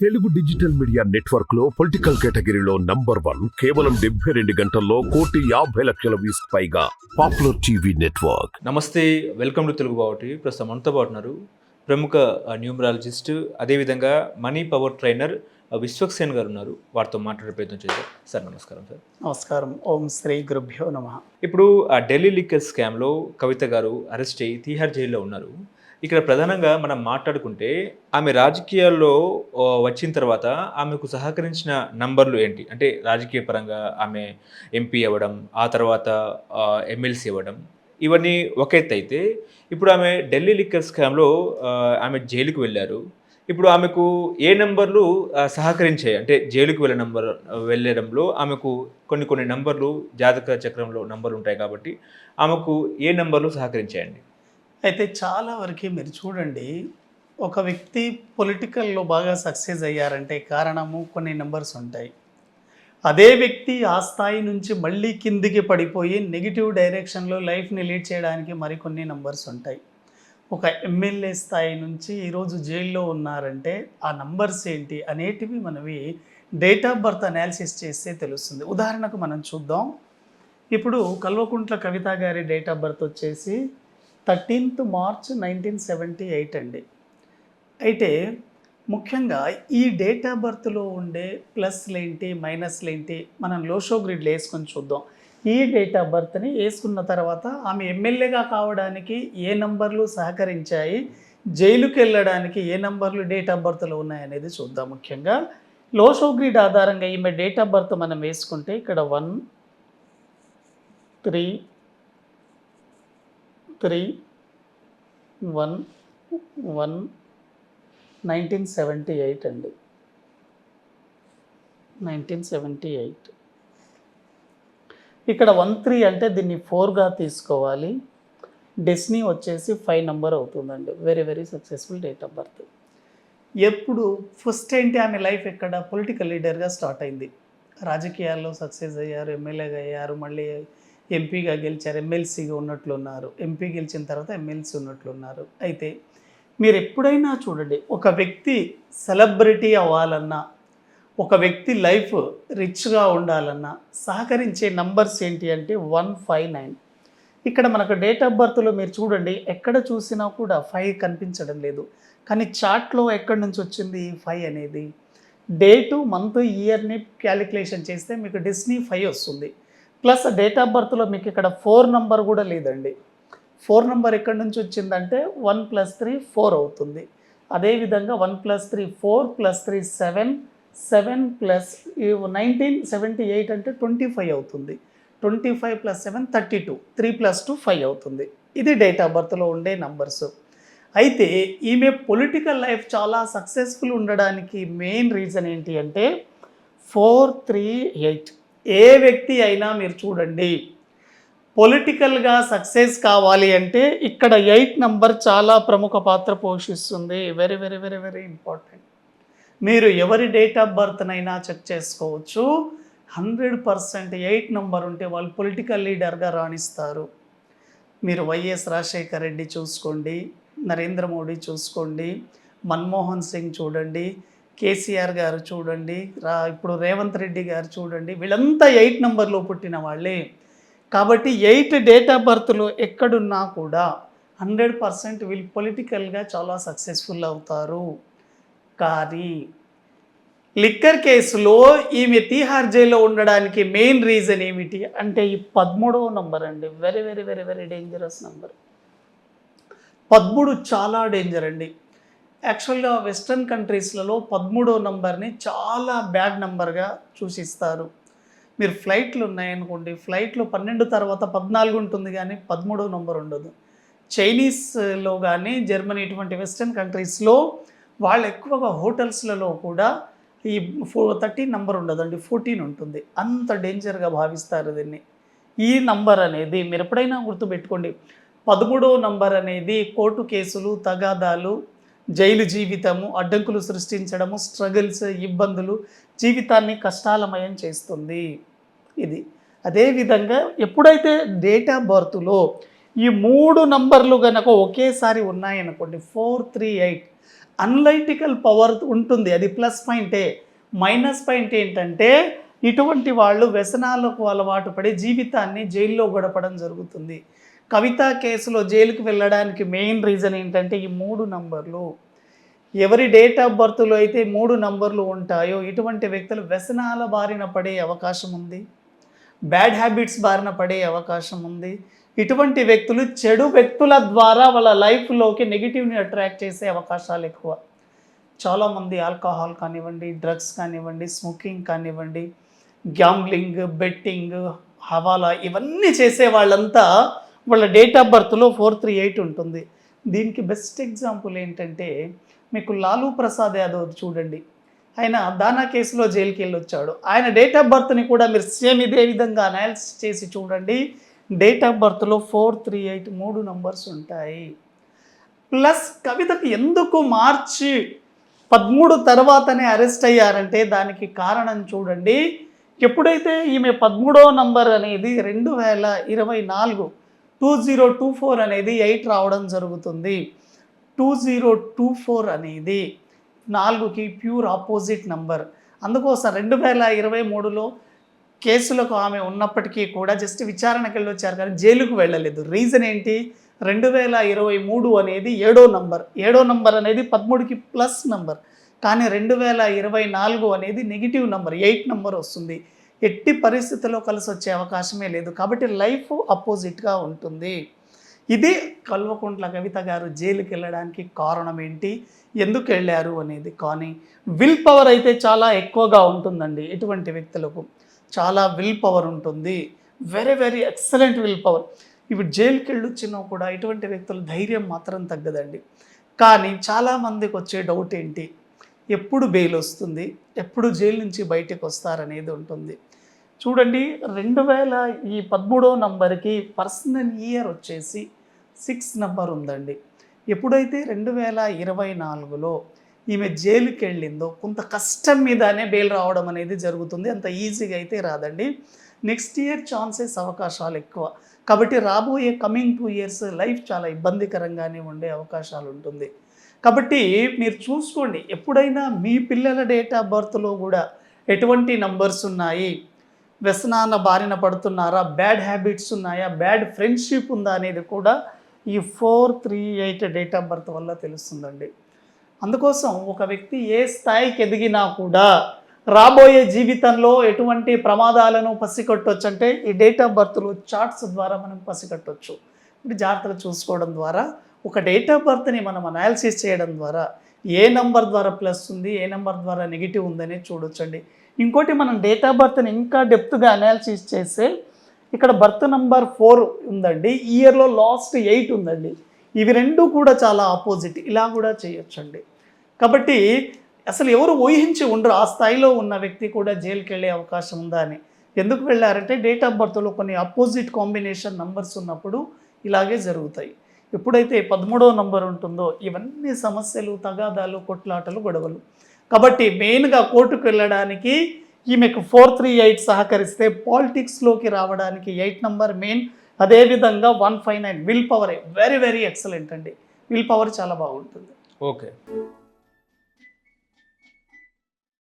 Telugu digital media నెట్వర్క్లో political కేటగిరీలో number one కేవలం డెబ్బై రెండు గంటల్లో కోటి యాభై లక్షల వ్యూస్ పైగా పాపులర్ టీవీ నెట్వర్క్. నమస్తే వెల్కమ్ టు తెలుగు బావటి ప్రస్తుతం మనతో పాటు ఉన్నారు ప్రముఖ న్యూమరాలజిస్ట్ అదేవిధంగా మనీ పవర్ ట్రైనర్ విశ్వక్సేన్ గారు ఉన్నారు. వారితో మాట్లాడే ప్రయత్నం చేద్దాం. సార్ నమస్కారం సార్. నమస్కారం. ఓం శ్రీ గురుభ్యో నమ. ఇప్పుడు ఆ ఢిల్లీ లిక్కర్ స్కామ్లో కవిత గారు అరెస్ట్ అయ్యి తీహార్ జైల్లో ఉన్నారు. ఇక్కడ ప్రధానంగా మనం మాట్లాడుకుంటే ఆమె రాజకీయాల్లో వచ్చిన తర్వాత ఆమెకు సహకరించిన నంబర్లు ఏంటి? అంటే రాజకీయ పరంగా ఆమె ఎంపీ అవ్వడం ఆ తర్వాత ఎమ్మెల్సీ అవ్వడం ఇవన్నీ ఒక ఎత్తు అయితే ఇప్పుడు ఆమె ఢిల్లీ లిక్కర్ స్కామ్లో ఆమె జైలుకు వెళ్ళారు. ఇప్పుడు ఆమెకు ఏ నెంబర్లు సహకరించాయి? అంటే జైలుకు వెళ్ళే నంబర్ వెళ్ళడంలో ఆమెకు కొన్ని కొన్ని నంబర్లు జాతక చక్రంలో నంబర్లు ఉంటాయి కాబట్టి ఆమెకు ఏ నెంబర్లు సహకరించాయండి? అయితే చాలా వరకు మీరు చూడండి ఒక వ్యక్తి పొలిటికల్లో బాగా సక్సెస్ అయ్యారంటే కారణము కొన్ని నెంబర్స్ ఉంటాయి. అదే వ్యక్తి ఆ స్థాయి నుంచి మళ్ళీ కిందికి పడిపోయి నెగిటివ్ డైరెక్షన్లో లైఫ్ని లీడ్ చేయడానికి మరికొన్ని నంబర్స్ ఉంటాయి. ఒక ఎమ్మెల్యే స్థాయి నుంచి ఈరోజు జైల్లో ఉన్నారంటే ఆ నంబర్స్ ఏంటి అనేటివి మనవి డేట్ ఆఫ్ బర్త్ అనాలిసిస్ చేస్తే తెలుస్తుంది. ఉదాహరణకు మనం చూద్దాం. ఇప్పుడు కల్వకుంట్ల కవిత గారి డేట్ ఆఫ్ బర్త్ వచ్చేసి thirteenth March nineteen seventy eight అండి. అయితే ముఖ్యంగా ఈ డేట్ ఆఫ్ బర్త్లో ఉండే ప్లస్లు ఏంటి మైనస్లు ఏంటి మనం లోషో గ్రిడ్లు వేసుకొని చూద్దాం. ఈ డేట్ ఆఫ్ బర్త్ని వేసుకున్న తర్వాత ఆమె ఎమ్మెల్యేగా కావడానికి ఏ నంబర్లు సహకరించాయి జైలుకి వెళ్ళడానికి ఏ నంబర్లు డేట్ ఆఫ్ బర్త్లో ఉన్నాయనేది చూద్దాం ముఖ్యంగా. లోషో గ్రిడ్ ఆధారంగా ఈమె డేట్ ఆఫ్ బర్త్ మనం వేసుకుంటే ఇక్కడ one three three one one nineteen seventy eight అండి. Nineteen seventy eight. ఇక్కడ వన్ త్రీ అంటే దీన్ని ఫోర్గా తీసుకోవాలి. డెస్నీ వచ్చేసి ఫైవ్ నెంబర్ అవుతుందండి. Very very successful date of birth. ఎప్పుడు ఫస్ట్ ఏంటి ఆమె లైఫ్ ఎక్కడ? పొలిటికల్ లీడర్గా స్టార్ట్ అయింది. రాజకీయాల్లో సక్సెస్ అయ్యారు ఎమ్మెల్యేగా అయ్యారు మళ్ళీ ఎంపీగా గెలిచారు ఎమ్మెల్సీగా ఉన్నట్లున్నారు ఎంపీ గెలిచిన తర్వాత ఎమ్మెల్సీ ఉన్నట్లున్నారు అయితే మీరు ఎప్పుడైనా చూడండి ఒక వ్యక్తి సెలబ్రిటీ అవ్వాలన్నా ఒక వ్యక్తి లైఫ్ రిచ్గా ఉండాలన్నా సహకరించే నంబర్స్ ఏంటి అంటే వన్ ఫైవ్ నైన్. ఇక్కడ మనకు డేట్ ఆఫ్ బర్త్లో మీరు చూడండి ఎక్కడ చూసినా కూడా ఫైవ్ కనిపించడం లేదు. కానీ చార్ట్లో ఎక్కడి నుంచి వచ్చింది ఈ ఫైవ్ అనేది? డేటు మంత్ ఇయర్ని క్యాలిక్యులేషన్ చేస్తే మీకు డిస్నీ ఫైవ్ వస్తుంది. ప్లస్ డేట్ ఆఫ్ బర్త్లో మీకు ఇక్కడ ఫోర్ నంబర్ కూడా లేదండి. ఫోర్ నంబర్ ఎక్కడి నుంచి వచ్చిందంటే వన్ ప్లస్ త్రీ ఫోర్ అవుతుంది. అదేవిధంగా one plus three four plus three seven seven plus nineteen seventy eight అంటే ట్వంటీ ఫైవ్ అవుతుంది. Twenty five plus seven thirty two three plus two five అవుతుంది. ఇది డేట్ ఆఫ్ బర్త్లో ఉండే నంబర్స్. అయితే ఈమె పొలిటికల్ లైఫ్ చాలా సక్సెస్ఫుల్ ఉండడానికి మెయిన్ రీజన్ ఏంటి అంటే ఫోర్ త్రీ ఎయిట్. ఏ వ్యక్తి అయినా మీరు చూడండి. పొలిటికల్గా సక్సెస్ కావాలి అంటే ఇక్కడ ఎయిట్ నంబర్ చాలా ప్రముఖ పాత్ర పోషిస్తుంది. Very very very very important మీరు ఎవరి డేట్ ఆఫ్ బర్త్నైనా చెక్ చేసుకోవచ్చు. హండ్రెడ్ పర్సెంట్ ఎయిట్ నంబర్ ఉంటే వాళ్ళు పొలిటికల్ లీడర్గా రాణిస్తారు. మీరు వైఎస్ రాజశేఖర రెడ్డి చూసుకోండి. నరేంద్ర మోడీ చూసుకోండి. మన్మోహన్ సింగ్ చూడండి. కేసీఆర్ గారు చూడండి రా ఇప్పుడు రేవంత్ రెడ్డి గారు చూడండి వీళ్ళంతా ఎయిట్ నెంబర్లో పుట్టిన వాళ్ళే. కాబట్టి ఎయిట్ డేట్ ఆఫ్ బర్త్లో ఎక్కడున్నా కూడా హండ్రెడ్ పర్సెంట్ వీళ్ళు పొలిటికల్గా చాలా సక్సెస్ఫుల్ అవుతారు. కానీ లిక్కర్ కేసులో ఈమె తీహార్ జైల్లో ఉండడానికి మెయిన్ రీజన్ ఏమిటి అంటే ఈ పదమూడవ నంబర్ అండి. Very very very very dangerous number. పదమూడు చాలా డేంజర్ అండి. యాక్చువల్గా వెస్ట్రన్ కంట్రీస్లలో పదమూడో నంబర్ని చాలా బ్యాడ్ నెంబర్గా చూసిస్తారు. మీరు ఫ్లైట్లు ఉన్నాయనుకోండి ఫ్లైట్లో పన్నెండు తర్వాత పద్నాలుగు ఉంటుంది కానీ పదమూడో నంబర్ ఉండదు. చైనీస్లో కానీ జర్మనీ ఇటువంటి వెస్ట్రన్ కంట్రీస్లో వాళ్ళు ఎక్కువగా హోటల్స్లలో కూడా ఈ ఫో థర్టీన్ నంబర్ ఉండదండి ఫోర్టీన్ ఉంటుంది. అంత డేంజర్గా భావిస్తారు దీన్ని. ఈ నంబర్ అనేది మీరు ఎప్పుడైనా గుర్తుపెట్టుకోండి పదమూడో నంబర్ అనేది కోర్టు కేసులు తగాదాలు జైలు జీవితము అడ్డంకులు సృష్టించడము స్ట్రగుల్స్ ఇబ్బందులు జీవితాన్ని కష్టాలమయం చేస్తుంది. ఇది అదేవిధంగా ఎప్పుడైతే డేట్ ఆఫ్ బర్త్లో ఈ మూడు నంబర్లు కనుక ఒకేసారి ఉన్నాయనుకోండి four three eight analytical power ఉంటుంది. అది ప్లస్ పాయింటే మైనస్ పాయింట్ ఏంటంటే ఇటువంటి వాళ్ళు వ్యసనాలకు అలవాటు పడి జీవితాన్ని జైల్లో గడపడం జరుగుతుంది. కవిత కేసులో జైలుకు వెళ్ళడానికి మెయిన్ రీజన్ ఏంటంటే ఈ మూడు నంబర్లు ఎవరి డేట్ ఆఫ్ బర్త్లో అయితే మూడు నంబర్లు ఉంటాయో ఇటువంటి వ్యక్తులు వ్యసనాల బారిన పడే అవకాశం ఉంది. బ్యాడ్ హ్యాబిట్స్ బారిన పడే అవకాశం ఉంది. ఇటువంటి వ్యక్తులు చెడు వ్యక్తుల ద్వారా వాళ్ళ లైఫ్లోకి నెగిటివ్ని అట్రాక్ట్ చేసే అవకాశాలు ఎక్కువ. చాలామంది ఆల్కహాల్ కానివ్వండి డ్రగ్స్ కానివ్వండి స్మోకింగ్ కానివ్వండి గ్యాంబ్లింగ్ బెట్టింగ్ హవాలా ఇవన్నీ చేసే వాళ్ళంతా వాళ్ళ డేట్ ఆఫ్ బర్త్లో ఫోర్ త్రీ ఎయిట్ ఉంటుంది. దీనికి బెస్ట్ ఎగ్జాంపుల్ ఏంటంటే మీకు లాలూ ప్రసాద్ యాదవ్ చూడండి. ఆయన దానా కేసులో జైలుకి వెళ్ళి వచ్చాడు ఆయన డేట్ ఆఫ్ బర్త్ని కూడా మీరు సేమ్ ఇదే విధంగా అనాలిసిస్ చేసి చూడండి. డేట్ ఆఫ్ బర్త్లో ఫోర్ త్రీ ఎయిట్ మూడు నంబర్స్ ఉంటాయి. ప్లస్ కవితకు ఎందుకు మార్చి పదమూడు తర్వాతనే అరెస్ట్ అయ్యారంటే దానికి కారణం చూడండి. ఎప్పుడైతే ఈమె పదమూడో నంబర్ అనేది రెండు వేల ఇరవై నాలుగు టూ జీరో టూ ఫోర్ అనేది ఎయిట్ రావడం జరుగుతుంది. టూ జీరో టూ ఫోర్ అనేది నాలుగుకి ప్యూర్ ఆపోజిట్ నంబర్. అందుకోసం రెండు వేల ఇరవై మూడులో కేసులకు ఆమె ఉన్నప్పటికీ కూడా జస్ట్ విచారణకి వెళ్ళి వచ్చారు కానీ జైలుకు వెళ్ళలేదు. రీజన్ ఏంటి? రెండు వేల ఇరవై మూడు అనేది ఏడో నంబర్. ఏడో నంబర్ అనేది పదమూడుకి ప్లస్ నంబర్. కానీ రెండు వేల ఇరవై నాలుగు అనేది నెగిటివ్ నంబర్. ఎయిట్ నంబర్ వస్తుంది. ఎట్టి పరిస్థితుల్లో కలిసి వచ్చే అవకాశమే లేదు. కాబట్టి లైఫ్ అపోజిట్గా ఉంటుంది. ఇది కల్వకుంట్ల కవిత గారు జైలుకి వెళ్ళడానికి కారణం ఏంటి? ఎందుకు వెళ్ళారు అనేది. కానీ విల్ పవర్ అయితే చాలా ఎక్కువగా ఉంటుందండి ఇటువంటి వ్యక్తులకు. చాలా విల్ పవర్ ఉంటుంది. Very very excellent will power. ఇప్పుడు జైలుకి వెళ్ళొచ్చినా కూడా ఇటువంటి వ్యక్తుల ధైర్యం మాత్రం తగ్గదండి. కానీ చాలామందికి వచ్చే డౌట్ ఏంటి? ఎప్పుడు బెయిల్ వస్తుంది ఎప్పుడు జైలు నుంచి బయటకు వస్తారనేది ఉంటుంది. చూడండి రెండు వేల ఈ పదమూడో నంబర్కి పర్సనల్ ఇయర్ వచ్చేసి సిక్స్ నంబర్ ఉందండి. ఎప్పుడైతే రెండు వేల ఇరవై నాలుగులో ఈమె జైలుకి వెళ్ళిందో కొంత కష్టం మీదనే బెయిల్ రావడం అనేది జరుగుతుంది. అంత ఈజీగా అయితే రాదండి. నెక్స్ట్ ఇయర్ ఛాన్సెస్ అవకాశాలు ఎక్కువ. కాబట్టి రాబోయే కమింగ్ టూ ఇయర్స్ లైఫ్ చాలా ఇబ్బందికరంగానే ఉండే అవకాశాలు ఉంటుంది. కాబట్టి మీరు చూసుకోండి ఎప్పుడైనా మీ పిల్లల డేట్ ఆఫ్ బర్త్లో కూడా ఎటువంటి నంబర్స్ ఉన్నాయి? వ్యసనాన బారిన పడుతున్నారా? బ్యాడ్ హ్యాబిట్స్ ఉన్నాయా? బ్యాడ్ ఫ్రెండ్షిప్ ఉందా అనేది కూడా ఈ four three eight date of birth వల్ల తెలుస్తుందండి. అందుకోసం ఒక వ్యక్తి ఏ స్థాయికి ఎదిగినా కూడా రాబోయే జీవితంలో ఎటువంటి ప్రమాదాలను పసిగట్టవచ్చు అంటే ఈ డేట్ ఆఫ్ బర్త్లో చార్ట్స్ ద్వారా మనం పసిగట్టవచ్చు ఇప్పుడు జాగ్రత్తగా చూసుకోవడం ద్వారా ఒక డేట్ ఆఫ్ బర్త్ని మనం అనాలిసిస్ చేయడం ద్వారా ఏ నంబర్ ద్వారా ప్లస్ ఉంది ఏ నంబర్ ద్వారా నెగిటివ్ ఉందనే చూడొచ్చండి. ఇంకోటి మనం డేట్ ఆఫ్ బర్త్ని ఇంకా డెప్త్గా అనాలిసిస్ చేస్తే ఇక్కడ బర్త్ నంబర్ ఫోర్ ఉందండి. ఇయర్లో లాస్ట్ ఎయిట్ ఉందండి. ఇవి రెండు కూడా చాలా ఆపోజిట్ ఇలా కూడా చేయొచ్చండి. కాబట్టి అసలు ఎవరు ఊహించి ఉండరు. ఆ స్థాయిలో ఉన్న వ్యక్తి కూడా జైలుకి వెళ్ళే అవకాశం ఉందా అని. ఎందుకు వెళ్ళారంటే డేట్ ఆఫ్ బర్త్లో కొన్ని అపోజిట్ కాంబినేషన్ నంబర్స్ ఉన్నప్పుడు ఇలాగే జరుగుతాయి. ఎప్పుడైతే పదమూడవ నంబర్ ఉంటుందో ఇవన్నీ సమస్యలు తగాదాలు కొట్లాటలు గొడవలు. కాబట్టి మెయిన్గా కోర్టుకు వెళ్ళడానికి ఈమెకు ఫోర్ త్రీ ఎయిట్ సహకరిస్తే పాలిటిక్స్లోకి రావడానికి ఎయిట్ నంబర్ మెయిన్. అదేవిధంగా one five nine. Will power. Very very excellent అండి. విల్ పవర్ చాలా బాగుంటుంది. ఓకే.